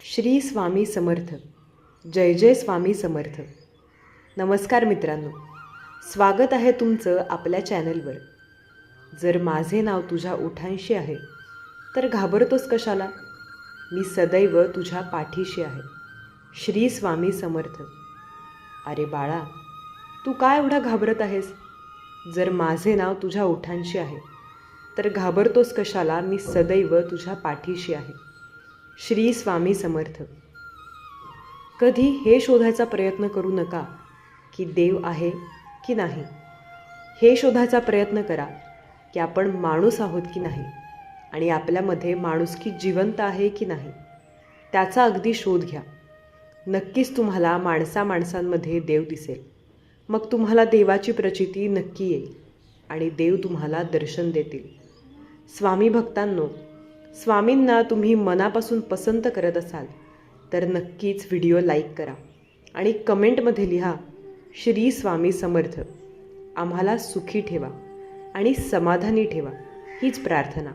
श्री स्वामी समर्थ. जय जय स्वामी समर्थ. नमस्कार मित्रांनो. स्वागत आहे तुमचं आपल्या चॅनलवर. जर माझे नाव तुझ्या ओठांशी आहे तर घाबरतोस कशाला? मी सदैव तुझ्या पाठीशी आहे. श्री स्वामी समर्थ. अरे बाळा तू काय एवढा घाबरत आहेस? जर माझे नाव तुझ्या ओठांशी आहे तर घाबरतोस कशाला? मी सदैव तुझ्या पाठीशी आहे. श्री स्वामी समर्थ. कधी हे शोधायचा प्रयत्न करू नका की देव आहे की नाही. हे शोधायचा प्रयत्न करा की आपण माणूस आहोत की नाही आणि आपल्यामध्ये माणुसकी जिवंत आहे की नाही त्याचा अगदी शोध घ्या. नक्कीच तुम्हाला माणसा माणसांमध्ये देव दिसेल. मग तुम्हाला देवाची प्रचिती नक्की येईल आणि देव तुम्हाला दर्शन देतील. स्वामी भक्तांनो स्वामींना तुम्ही मनापासून पसंत करत असाल तर नक्कीच व्हिडिओ लाईक करा आणि कमेंटमध्ये लिहा श्री स्वामी समर्थ आम्हाला सुखी ठेवा आणि समाधानी ठेवा हीच प्रार्थना.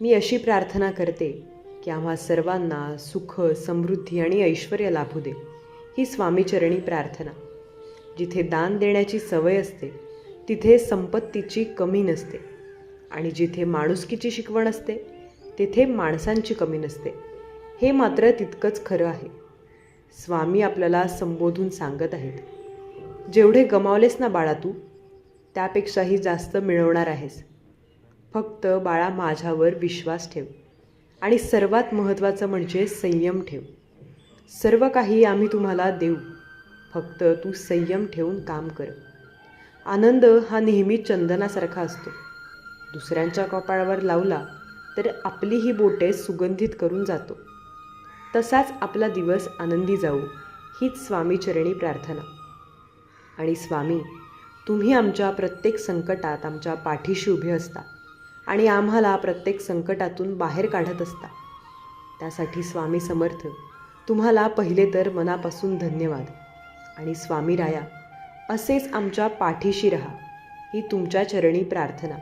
मी अशी प्रार्थना करते की आम्हा सर्वांना सुख समृद्धी आणि ऐश्वर लाभू दे ही स्वामीचरणी प्रार्थना. जिथे दान देण्याची सवय असते तिथे संपत्तीची कमी नसते. आणि जिथे माणुसकीची शिकवण असते तिथे माणसांची कमी नसते. हे मात्र तितकंच खरं आहे. स्वामी आपल्याला संबोधून सांगत आहेत जेवढे गमावलेस ना बाळा तू त्यापेक्षाही जास्त मिळवणार आहेस. फक्त बाळा माझ्यावर विश्वास ठेव. आणि सर्वात महत्त्वाचं म्हणजे संयम ठेव. सर्व काही आम्ही तुम्हाला देऊ. फक्त तू संयम ठेवून काम कर. आनंद हा नेहमी चंदनासारखा असतो. दुसऱ्यांच्या कपाळावर लावला तर आपली ही बोटे सुगंधित करून जातो. तसाच आपला दिवस आनंदी जाऊ हीच स्वामीचरणी प्रार्थना. आणि स्वामी तुम्ही आमच्या प्रत्येक संकटात आमच्या पाठीशी उभे असता आणि आम्हाला प्रत्येक संकटातून बाहेर काढत असता. त्यासाठी स्वामी समर्थ तुम्हाला पहिले तर मनापासून धन्यवाद. आणि स्वामी राया असेच आमच्या पाठीशी राहा ही तुमच्या चरणी प्रार्थना.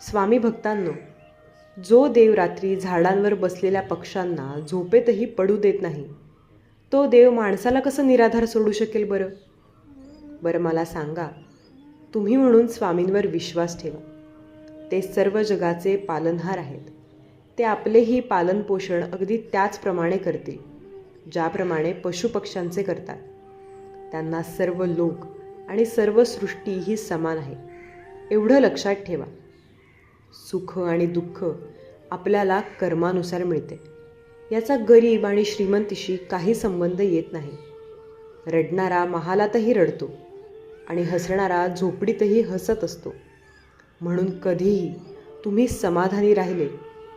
स्वामी भक्तांनो जो देव रात्री झाडांवर बसलेल्या पक्ष्यांना झोपेतही पडू देत नाही तो देव माणसाला कसं निराधार सोडू शकेल बरं? बरं मला सांगा तुम्ही म्हणून स्वामींवर विश्वास ठेवा. ते सर्व जगाचे पालनहार आहेत. ते आपलेही पालनपोषण अगदी त्याचप्रमाणे करतील ज्याप्रमाणे पशुपक्ष्यांचे करतात. त्यांना सर्व लोक आणि सर्व सृष्टी ही समान आहे. एवढं लक्षात ठेवा. सुख आणि दुःख आपल्याला कर्मानुसार मिळते. याचा गरीब आणि श्रीमंतीशी काही संबंध येत नाही. रडणारा महालातही रडतो आणि हसणारा झोपडीतही हसत असतो. म्हणून कधीही तुम्ही समाधानी राहिले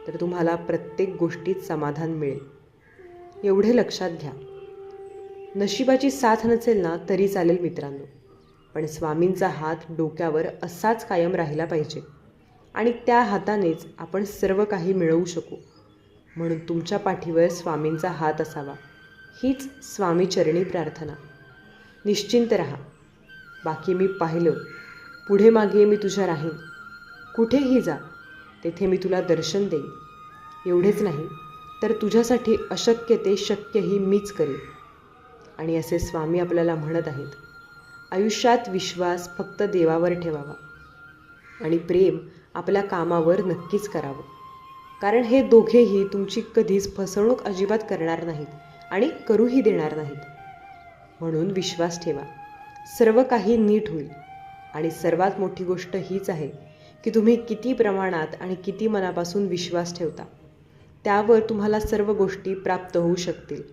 तर तुम्हाला प्रत्येक गोष्टीत समाधान मिळेल. एवढे लक्षात घ्या. नशिबाची साथ नसेल ना तरी चालेल मित्रांनो. पण स्वामींचा हात डोक्यावर असाच कायम राहिला पाहिजे. आणि त्या हातानेच आपण सर्व काही मिळवू शकू. म्हणून तुमच्या पाठीवर स्वामींचा हात असावा. हीच स्वामीचरणी प्रार्थना. निश्चिंत रहा. बाकी मी पाहिलं पुढे मागे मी तुझ्या राहीन. कुठेही जा तेथे मी तुला दर्शन देईन. एवढेच नाही तर तुझ्यासाठी अशक्य ते शक्यही मीच करेन. आणि असे स्वामी आपल्याला म्हणत आहेत आयुष्यात विश्वास फक्त देवावर ठेवावा. आणि प्रेम आपल्या कामावर नक्कीच करावं. कारण हे दोघेही तुमची कधीच फसवणूक अजिबात करणार नाहीत आणि करूही देणार नाहीत. म्हणून विश्वास ठेवा. सर्व काही नीट होईल. आणि सर्वात मोठी गोष्ट हीच आहे की तुम्ही किती प्रमाणात आणि किती मनापासून विश्वास ठेवता. त्यावर तुम्हाला सर्व गोष्टी प्राप्त होऊ शकतील.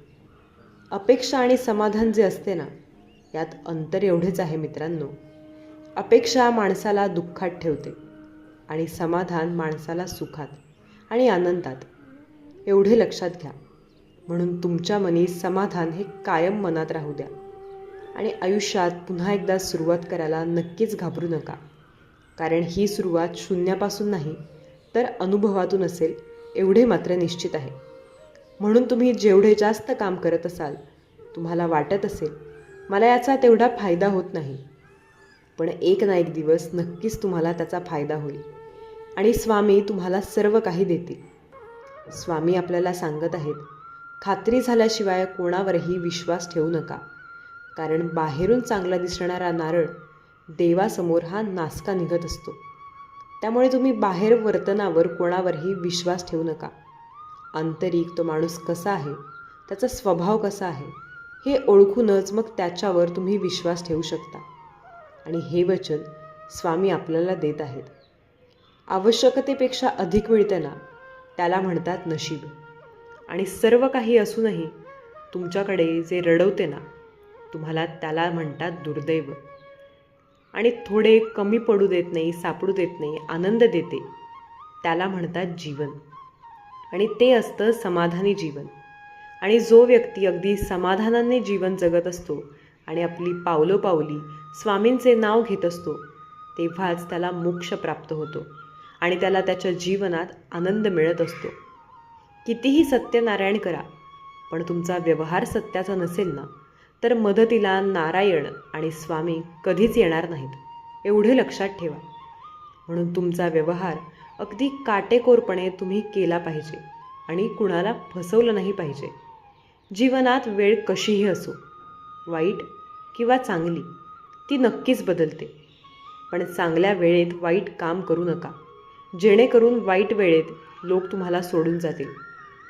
अपेक्षा आणि समाधान जे असते ना यात अंतर एवढेच आहे मित्रांनो. अपेक्षा माणसाला दुःखात ठेवते. आणि समाधान माणसाला सुखात आणि आनंदात. एवढे लक्षात घ्या. म्हणून तुमच्या मनी समाधान हे कायम मनात राहू द्या. आणि आयुष्यात पुन्हा एकदा सुरुवात करायला नक्कीच घाबरू नका. कारण ही सुरुवात शून्यापासून नाही तर अनुभवातून असेल एवढे मात्र निश्चित आहे. म्हणून तुम्ही जेवढे जास्त काम करत असाल तुम्हाला वाटत असेल मला याचा तेवढा फायदा होत नाही. पण एक ना एक दिवस नक्कीच तुम्हाला त्याचा फायदा होईल. आणि स्वामी तुम्हाला सर्व काही देतील. स्वामी आपल्याला सांगत आहेत खात्री झाल्याशिवाय कोणावरही विश्वास ठेवू नका. कारण बाहेरून चांगला दिसणारा नारळ देवासमोर हा नासका निघत असतो. त्यामुळे तुम्ही बाहेर वर्तनावर कोणावरही विश्वास ठेवू नका. आंतरिक तो माणूस कसा आहे त्याचा स्वभाव कसा आहे हे ओळखूनच मग त्याच्यावर तुम्ही विश्वास ठेवू शकता. आणि हे वचन स्वामी आपल्याला देत आहेत. आवश्यकतेपेक्षा अधिक मिळते ना त्याला म्हणतात नशीब. आणि सर्व काही असूनही तुमच्याकडे जे रडवते ना तुम्हाला त्याला म्हणतात दुर्दैव. आणि थोडे कमी पडू देत नाही सापडू देत नाही आनंद देते. त्याला म्हणतात जीवन. आणि ते असतं समाधानी जीवन. आणि जो व्यक्ती अगदी समाधानाने जीवन जगत असतो आणि आपली पावलोपावली स्वामींचे नाव घेत असतो तेव्हाच त्याला मोक्ष प्राप्त होतो. आणि त्याला त्याच्या जीवनात आनंद मिळत असतो. कितीही सत्यनारायण करा पण तुमचा व्यवहार सत्याचा नसेल ना तर मदतीला नारायण आणि स्वामी कधीच येणार नाहीत. एवढे लक्षात ठेवा. म्हणून तुमचा व्यवहार अगदी काटेकोरपणे तुम्ही केला पाहिजे आणि कुणाला फसवलं नाही पाहिजे. जीवनात वेळ कशीही असो वाईट किंवा चांगली ती नक्कीच बदलते. पण चांगल्या वेळेत वाईट काम करू नका. जेणेकरून वाईट वेळेत लोक तुम्हाला सोडून जातील.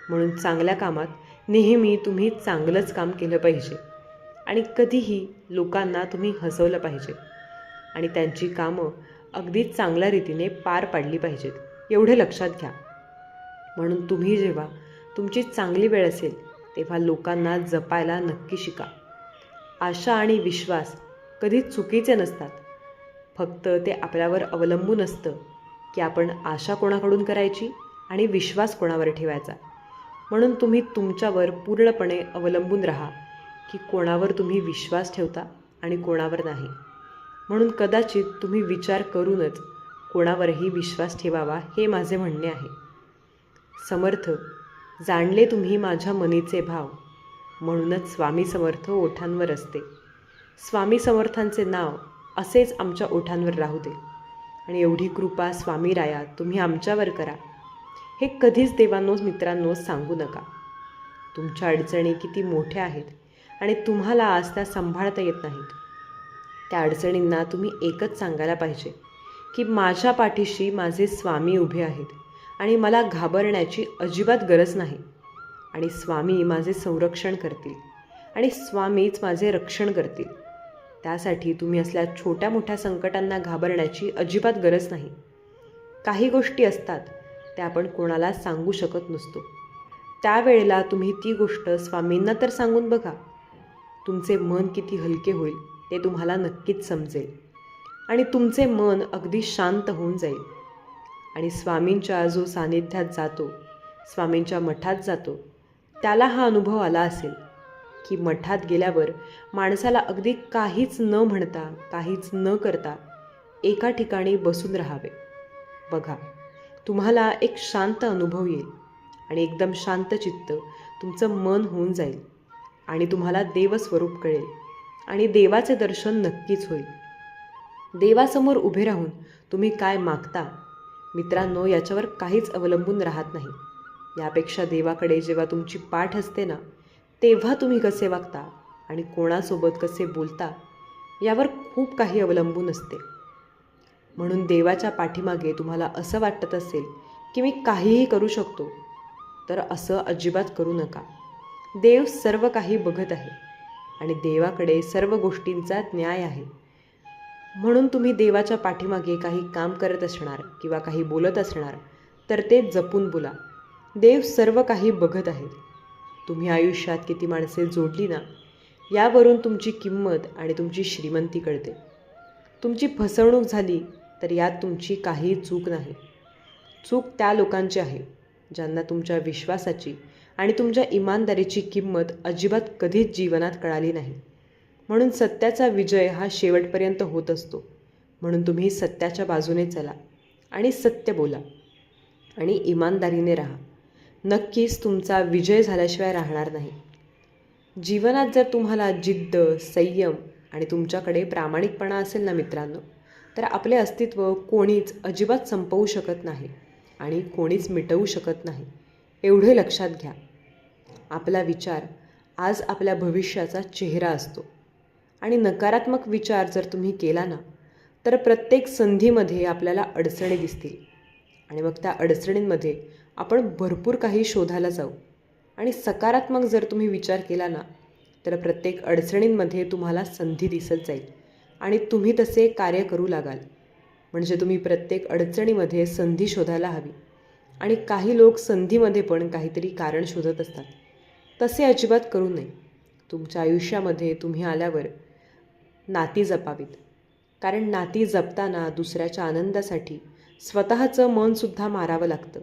म्हणून चांगल्या कामात नेहमी तुम्ही चांगलंच काम केलं पाहिजे. आणि कधीही लोकांना तुम्ही हसवलं पाहिजे. आणि त्यांची कामं अगदी चांगल्या रीतीने पार पाडली पाहिजेत. एवढे लक्षात घ्या. म्हणून तुम्ही जेव्हा तुमची चांगली वेळ असेल तेव्हा लोकांना जपायला नक्की शिका. आशा आणि विश्वास कधी चुकीचे नसतात. फक्त ते आपल्यावर अवलंबून असतं. की आपण आशा कोणाकडून करायची आणि विश्वास कोणावर ठेवायचा? म्हणून तुम्ही तुमच्यावर पूर्णपणे अवलंबून राहा की कोणावर तुम्ही विश्वास ठेवता आणि कोणावर नाही. म्हणून कदाचित तुम्ही विचार करूनच कोणावरही विश्वास ठेवावा हे माझे म्हणणे आहे. समर्थ जाणले तुम्ही माझ्या मनीचे भाव म्हणूनच स्वामी समर्थ ओठांवर असते. स्वामी समर्थांचे नाव असेच आमच्या ओठांवर राहू दे. आणि एवढी कृपा स्वामी राया तुम्ही आमच्यावर करा. हे कधीच देवांनो मित्रांनो सांगू नका. तुमच्या अडचणी किती मोठ्या आहेत आणि तुम्हाला आज त्या सांभाळता येत नाहीत. त्या अडचणींना तुम्ही एकच सांगायला पाहिजे की माझ्या पाठीशी माझे स्वामी उभे आहेत आणि मला घाबरण्याची अजिबात गरज नाही. आणि स्वामी माझे संरक्षण करतील आणि स्वामीच माझे रक्षण करतील. त्यासाठी तुम्ही असल्या छोट्या मोठ्या संकटांना घाबरण्याची अजिबात गरज नाही. काही गोष्टी असतात त्या आपण कोणाला सांगू शकत नसतो. त्यावेळेला तुम्ही ती गोष्ट स्वामींना तर सांगून बघा. तुमचे मन किती हलके होईल ते तुम्हाला नक्कीच समजेल. आणि तुमचे मन अगदी शांत होऊन जाईल. आणि स्वामींच्या जो सानिध्यात जातो स्वामींच्या मठात जातो त्याला हा अनुभव आला असेल. की मठात गेल्यावर माणसाला अगदी काहीच न म्हणता काहीच न करता एका ठिकाणी बसून राहावे. बघा तुम्हाला एक शांत अनुभव येईल आणि एकदम शांत चित्त तुमचं मन होऊन जाईल आणि तुम्हाला देवस्वरूप कळेल आणि देवाचे दर्शन नक्कीच होईल. देवासमोर उभे राहून तुम्ही काय मागता? मित्रांनो याच्यावर काहीच अवलंबून राहत नाही. यापेक्षा देवाकडे जेव्हा तुमची पाठ असते ना तेव्हा तुम्ही कसे वागता आणि कोणासोबत कसे बोलता यावर खूप काही अवलंबून असते. म्हणून देवाच्या पाठीमागे तुम्हाला असं वाटत असेल की मी काहीही करू शकतो तर असं अजिबात करू नका. देव सर्व काही बघत आहे आणि देवाकडे सर्व गोष्टींचा न्याय आहे. म्हणून तुम्ही देवाच्या पाठीमागे काही काम करत असणार किंवा काही बोलत असणार तर ते जपून बोला. देव सर्व काही बघत आहेत तुम्ही आयुष्यात किती माणसे जोडली ना यावरून तुमची किंमत आणि तुमची श्रीमंती कळते. तुमची फसवणूक झाली तर यात तुमची काही चूक नाही. चूक त्या लोकांची आहे ज्यांना तुमच्या विश्वासाची आणि तुमच्या इमानदारीची किंमत अजिबात कधीच जीवनात कळाली नाही. म्हणून सत्याचा विजय हा शेवटपर्यंत होत असतो. म्हणून तुम्ही सत्याच्या बाजूने चला आणि सत्य बोला आणि इमानदारीने राहा. नक्कीच तुमचा विजय झाल्याशिवाय राहणार नाही. जीवनात जर तुम्हाला जिद्द संयम आणि तुमच्याकडे प्रामाणिकपणा असेल ना मित्रांनो तर आपले अस्तित्व कोणीच अजिबात संपवू शकत नाही आणि कोणीच मिटवू शकत नाही. एवढे लक्षात घ्या. आपला विचार आज आपल्या भविष्याचा चेहरा असतो. आणि नकारात्मक विचार जर तुम्ही केला ना तर प्रत्येक संधीमध्ये आपल्याला अडचणी दिसतील. आणि मग त्या अडचणींमध्ये आपण भरपूर काही शोधायला जाऊ. आणि सकारात्मक जर तुम्ही विचार केला ना तर प्रत्येक अडचणींमध्ये तुम्हाला संधी दिसत जाईल. आणि तुम्ही तसे कार्य करू लागाल. म्हणजे तुम्ही प्रत्येक अडचणीमध्ये संधी शोधायला हवी. आणि काही लोक संधीमध्ये पण काहीतरी कारण शोधत असतात. तसे अजिबात करू नये. तुमच्या आयुष्यामध्ये तुम्ही आल्यावर नाती जपावीत. कारण नाती जपताना दुसऱ्याच्या आनंदासाठी स्वतःचं मनसुद्धा मारावं लागतं.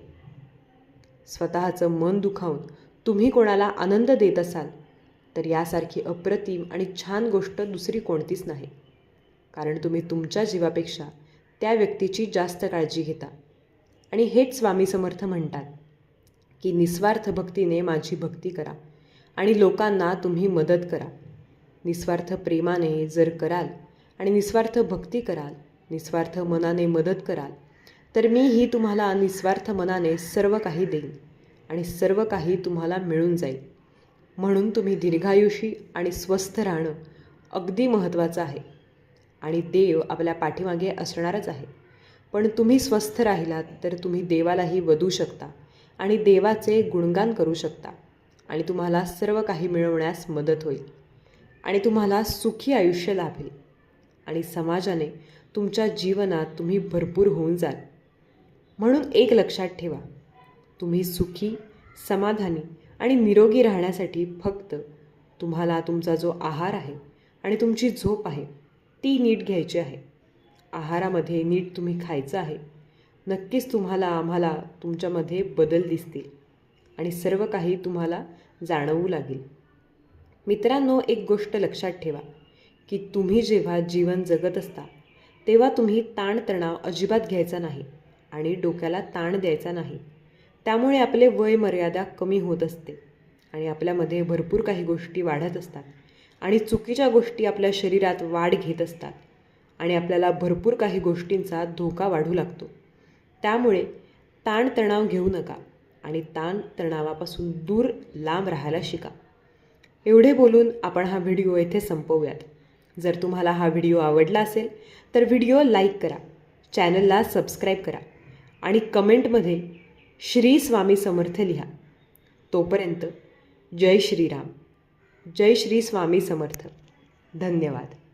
स्वतःचं मन दुखावून तुम्ही कोणाला आनंद देत असाल तर यासारखी अप्रतिम आणि छान गोष्ट दुसरी कोणतीच नाही. कारण तुम्ही तुमच्या जीवापेक्षा त्या व्यक्तीची जास्त काळजी घेता. आणि हेच स्वामी समर्थ म्हणतात की निस्वार्थ भक्तीने माझी भक्ती करा आणि लोकांना तुम्ही मदत करा. निस्वार्थ प्रेमाने जर कराल आणि निस्वार्थ भक्ती कराल निस्वार्थ मनाने मदत कराल तर मीही तुम्हाला निस्वार्थ मनाने सर्व काही देईन आणि सर्व काही तुम्हाला मिळून जाईल. म्हणून तुम्ही दीर्घायुषी आणि स्वस्थ राहणं अगदी महत्त्वाचं आहे. आणि देव आपल्या पाठीमागे असणारच आहे. पण तुम्ही स्वस्थ राहिलात तर तुम्ही देवालाही वधू शकता आणि देवाचे गुणगान करू शकता आणि तुम्हाला सर्व काही मिळवण्यास मदत होईल. आणि तुम्हाला सुखी आयुष्य लाभेल. आणि समाजाने तुमच्या जीवनात तुम्ही भरपूर होऊन जाल. म्हणून एक लक्षात ठेवा. तुम्ही सुखी समाधानी आणि निरोगी राहण्यासाठी फक्त तुम्हाला तुमचा जो आहार आहे आणि तुमची झोप आहे ती नीट घ्यायची आहे. आहारामध्ये नीट तुम्ही खायचं आहे. नक्कीच तुम्हाला आम्हाला तुमच्यामध्ये बदल दिसतील आणि सर्व काही तुम्हाला जाणवू लागेल. मित्रांनो एक गोष्ट लक्षात ठेवा की तुम्ही जेव्हा जीवन जगत असता तेव्हा तुम्ही ताणतणाव अजिबात घ्यायचा नाही. आणि डोक्याला ताण द्यायचा नाही. त्यामुळे आपले वय मर्यादा कमी होत असते आणि आपल्यामध्ये भरपूर काही गोष्टी वाढत असतात आणि चुकीच्या गोष्टी आपल्या शरीरात वाढ घेत असतात आणि आपल्याला भरपूर काही गोष्टींचा धोका वाढू लागतो. त्यामुळे ताणतणाव घेऊ नका आणि ताणतणावापासून दूर लांब राहायला शिका. एवढे बोलून आपण हा व्हिडिओ येथे संपवूयात. जर तुम्हाला हा व्हिडिओ आवडला असेल तर व्हिडिओ लाईक करा. चॅनलला सबस्क्राईब करा. आणि कमेंटमध्ये श्री स्वामी समर्थ लिहा. तोपर्यंत जय श्रीराम. जय श्री स्वामी समर्थ. धन्यवाद.